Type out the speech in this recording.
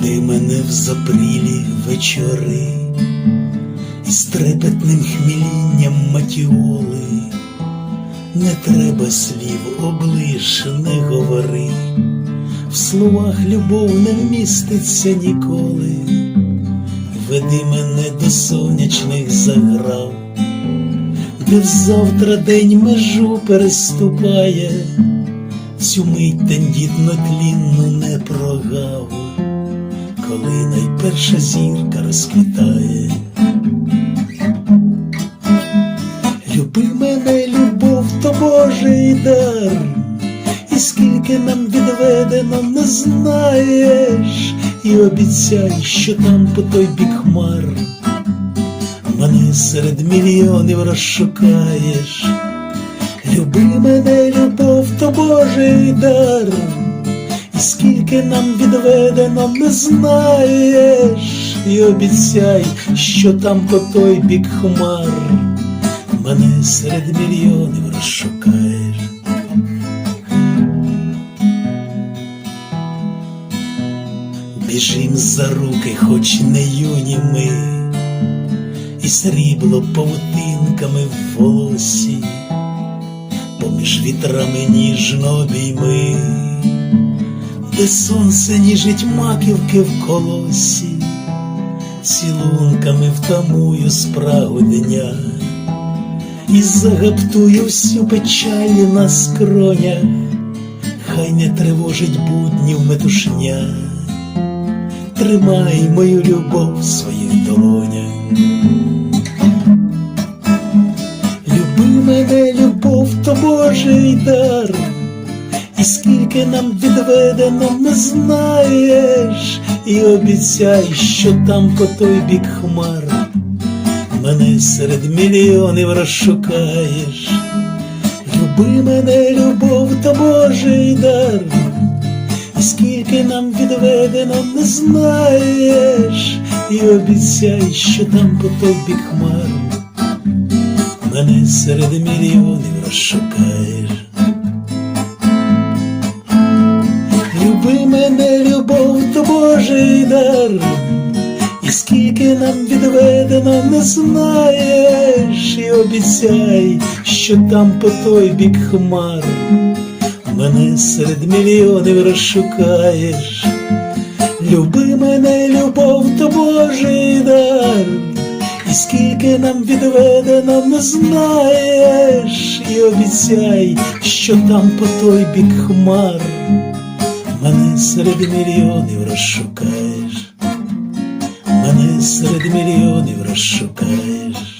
Веди мене в запрілі вечори, і з трепетним хмілінням матіоли, не треба слів, облиш, не говори, в словах любов не вміститься ніколи, веди мене до сонячних заграв, де взавтра день межу переступає, цю мить тендітно тлінну не прогав коли найперша зірка розквітає. Люби мене, любов, то Божий дар, і скільки нам відведено, не знаєш, і обіцяй, що там по той бік хмар, мене серед мільйонів розшукаєш. Люби мене, любов, то Божий дар. Скільки нам відведено, не знаєш, і обіцяй, що там по той бік хмар, мене серед мільйонів розшукаєш. Біжим за руки, хоч не юні ми, і срібло павутинками в волосі, поміж вітрами ніжно обійми де сонце ніжить маківки в колосі, цілунками втамую спрагу дня і загаптую всю печаль на скронях, хай не тривожить буднів метушня, тримай мою любов в своїх долонях. Люби мене, любов, то Божий дар. І скільки нам відведено, не знаєш, і обіцяй, що там по той бік хмар, мене серед мільйонів розшукаєш, люби мене, любов, то Божий дар, і скільки нам відведено, не знаєш, і обіцяй, що там по той бік хмар, мене серед мільйонів розшукаєш. Мене, любов, то Божий дар, і скільки нам відведено, не знаєш, і обіцяй, що там по той бік хмар, мене серед мільйонів розшукаєш. Люби мене, любов, то Божий дар, і скільки нам відведено, не знаєш, і обіцяй, що там по той бік хмар мене серед мільйонів розшукаєш, мене серед мільйонів розшукаєш.